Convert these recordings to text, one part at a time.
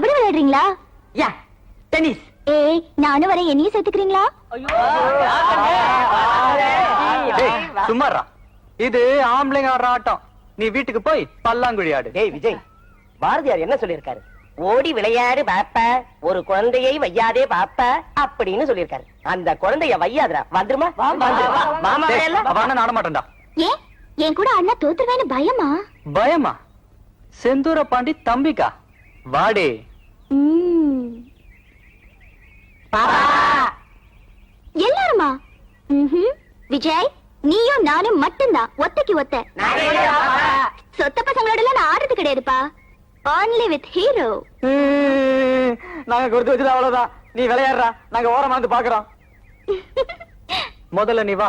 கபடி விளையாடுறீங்களா? Yeah tennis. ஏய் நானும் வரேன். என்னையும் சேர்த்துக்கிறீங்களா? டேய் சும்மாறா. இது ஆம்பளைங்க ஆடுற ஆட்டம். நீ வீட்டுக்கு போய் பல்லாங்குழி ஆடு. டேய் விஜய் பாரதியார் என்ன சொல்லியிருக்காரு? ஓடி விளையாடு பாப்ப. ஒரு குழந்தையை வையாதே பாப்ப அப்படின்னு சொல்லியிருக்காரு. அந்த குழந்தைய வையாதுடா. வந்துருமா. மாமா ஆட மாட்டேன்டா ஏன் என் கூட அண்ணா தோத்துருவேன்னு பயமா? பயமா? செந்தூர பாண்டி தம்பிக்கா. வாடே. எல்லாருமா. விஜய் நீயும் நானும் மட்டும்தான். ஒத்தைக்கு ஒத்த. சொத்த பசங்களோட நான் ஆடுறது கிடையாதுப்பா. Only with ஹீரோ நாங்க கொடுத்து வச்சது அவ்வளவுதான். நீ விளையாடுறா. நாங்க ஓரமா வந்து பாக்குறோம் முதல்ல நீ வா.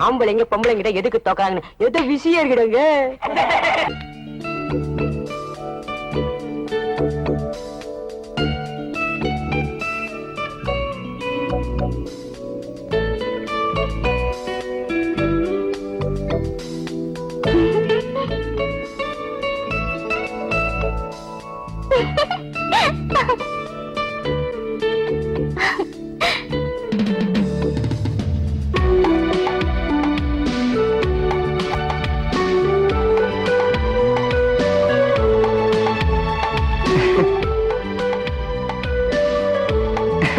ஆம்பளைங்க பொம்பளைங்கிட்ட எதுக்கு தோக்காங்கன்னு எதோ விஷயம்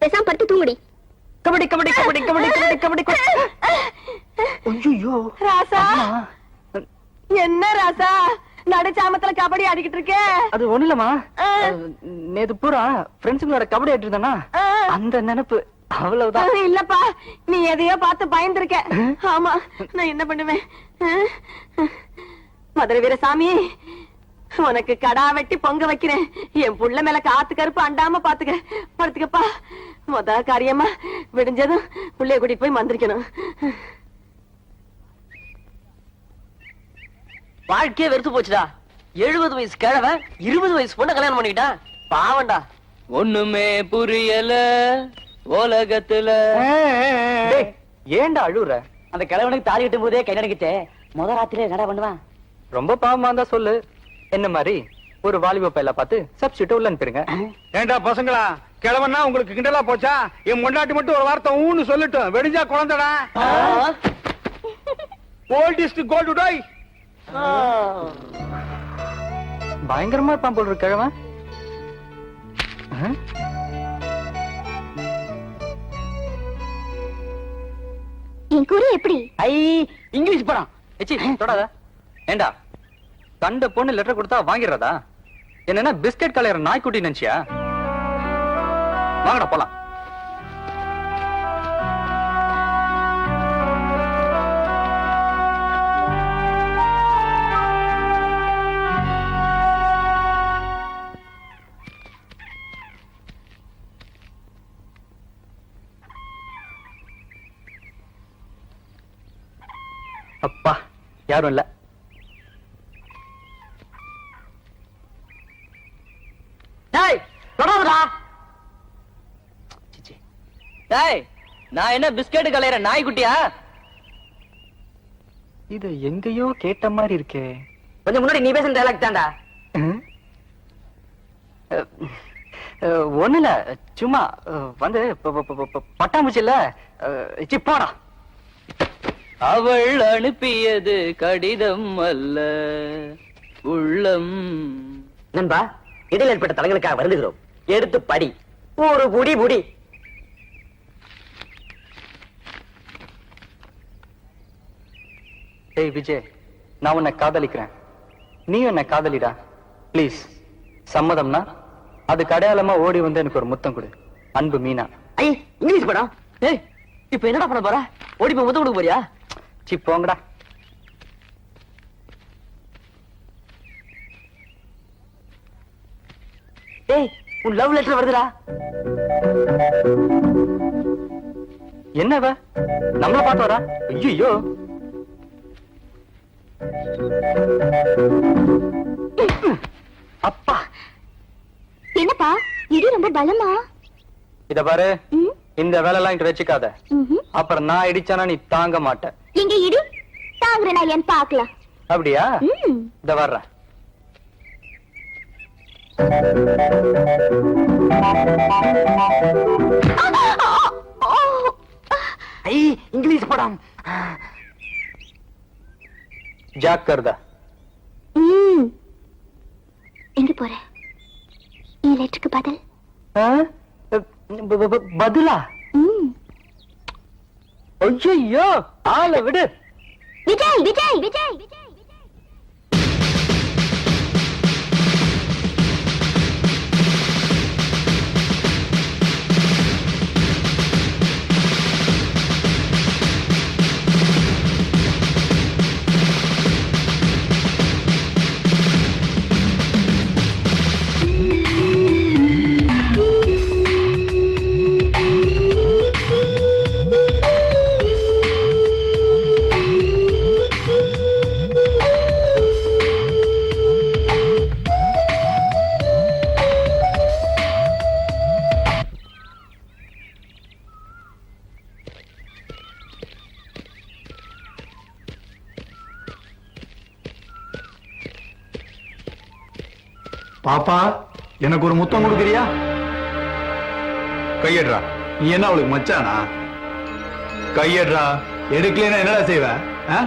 பேசாம படுத்து தூங்குடி. கபடி கபடி கபடி கபடி கபடி கபடி ஐயோ ராசா. என்ன ராசா? நடுச்சாமத்துல கபடி ஆடிக்கிட்டு இருக்க. அது ஒண்ணு இல்லம்மா. ஆ. நேத்து பூரா ஃப்ரெண்ட்ஸுங்களோட கபடி ஆடிட்டு இருந்தானா. அந்த நினைப்பு. அவ்வளவுதான். இல்லப்பா. நீ எதையோ பார்த்து பயந்துருக்க. ஆமா நான் என்ன பண்ணுவேன்? மதுரை வீரசாமி உனக்கு கடா வெட்டி பொங்க வைக்கிறேன். என் புள்ள மேல காத்து கருப்பு அண்டாம பாத்துக்க. படுத்துக்கப்பா முத காரியமா விடிஞ்சதும் புள்ளைய கூட்டிட்டு போய் மந்திரிக்கணும். வாழ்க்கையே வெறுத்து போச்சுடா. எழுபது வயசு கிழவன் இருபது வயசு பொண்ணை கல்யாணம் பண்ணிக்கிட்டான் பாவண்டா ஒண்ணுமே புரியல உலகத்துல. டேய், ஏன்டா அழுவுற? அந்த கிழவனுக்கு தாலி கட்டும் போதே கை நடிக்கிட்டே முத ராத்திரில என்னடா பண்ணுவான்? ரொம்ப பாவமா இருந்தா சொல்லு. என்ன மாதிரி? ஒரு வாலிப பையல பார்த்து சப்ஸ்டியூட் உள்ள அனுப்பிடுங்க. ஏண்டா பசங்களா கிழவன்னா உங்களுக்கு கிண்டலா போச்சா? என் முன்னாடி மட்டும் ஒரு வார்த்தை ஊன்னு சொல்லட்டும். வெடிஞ்சா குழந்தைடா. ஓல்டிஸ்ட் கோல்டு டோய் பயங்கரமா இருப்பான் போல் இருக்கு கிழவன்? என் குறி எப்படி? ஐ இங்கிலீஷ் படம். எச்சி தொடாத. ஏண்டா? கண்ட பொண்ணு லெட்டர் கொடுத்தா வாங்கிடுறதா? என்னன்னா பிஸ்கட் கலையற நாய்க்குட்டி நினைச்சியா? வாங்கடா போலாம். அப்பா யாரும் இல்ல. டேய். டேய் நான் என்ன பிஸ்கட் கலையற நாய்க்குட்டியா? இது எங்கேயோ கேட்ட மாதிரி இருக்கே. கொஞ்சம் முன்னாடி நீ பேசுன டைலாக் தான்டா. ஒண்ணுல சும்மா வந்து ப- ப- ப- ப- பட்டாம்பூச்சி இல்ல அஹ், சி, போடா. அவள் அனுப்பியது கடிதம் அல்ல உள்ளம். நண்பா இடையில் ஏற்பட்ட தலங்களுக்காக வருந்துகிறோம். எடுத்து படி. ஒரு புடி புடி ஏய் விஜய் நான் உன்னை காதலிக்கிறேன். நீ என்னை காதலிடா? ப்ளீஸ் சம்மதம்னா அதுக்கு அடையாளமா ஓடி வந்து எனக்கு ஒரு முத்தம் கொடு. அன்பு மீனா. ஐ இங்கிலீஷ் படம். ஏய் இப்போ என்னடா பண்ண போற? ஓடி போய் முத்த கொடுக்க போறியா? சி போங்கடா ஏய் உன் லவ் லெட்டர் வருதுடா. என்ன இவ நம்மள பார்த்து வரா ஐயோ அப்பா. என்னப்பா? இடி ரொம்ப பலமா? இத பாரு. இந்த வேலைலாம் இங்க வச்சுக்காத. அப்புறம் நான் இடிச்சானா நீ தாங்க மாட்ட. எங்க இடி. தாங்குற நான் ஏன் பாக்கலாம் அப்படியா? ம். இந்த வர்றேன் ஐ இங்கிலீஷ் படம். ஜாக்கிரதா. எங்க போற? என் லெட்டருக்கு பதில்? பதிலா. ஐயோ ஆளை விடு. விஜய் விஜய் விஜய் விஜய். பாப்பா எனக்கு ஒரு முத்தம் கொடுக்குறியா? கையடுறா. நீ என்ன அவளுக்கு மச்சானா? கையடுறா. எடுக்கலைன்னா என்னடா செய்வ? ஆ?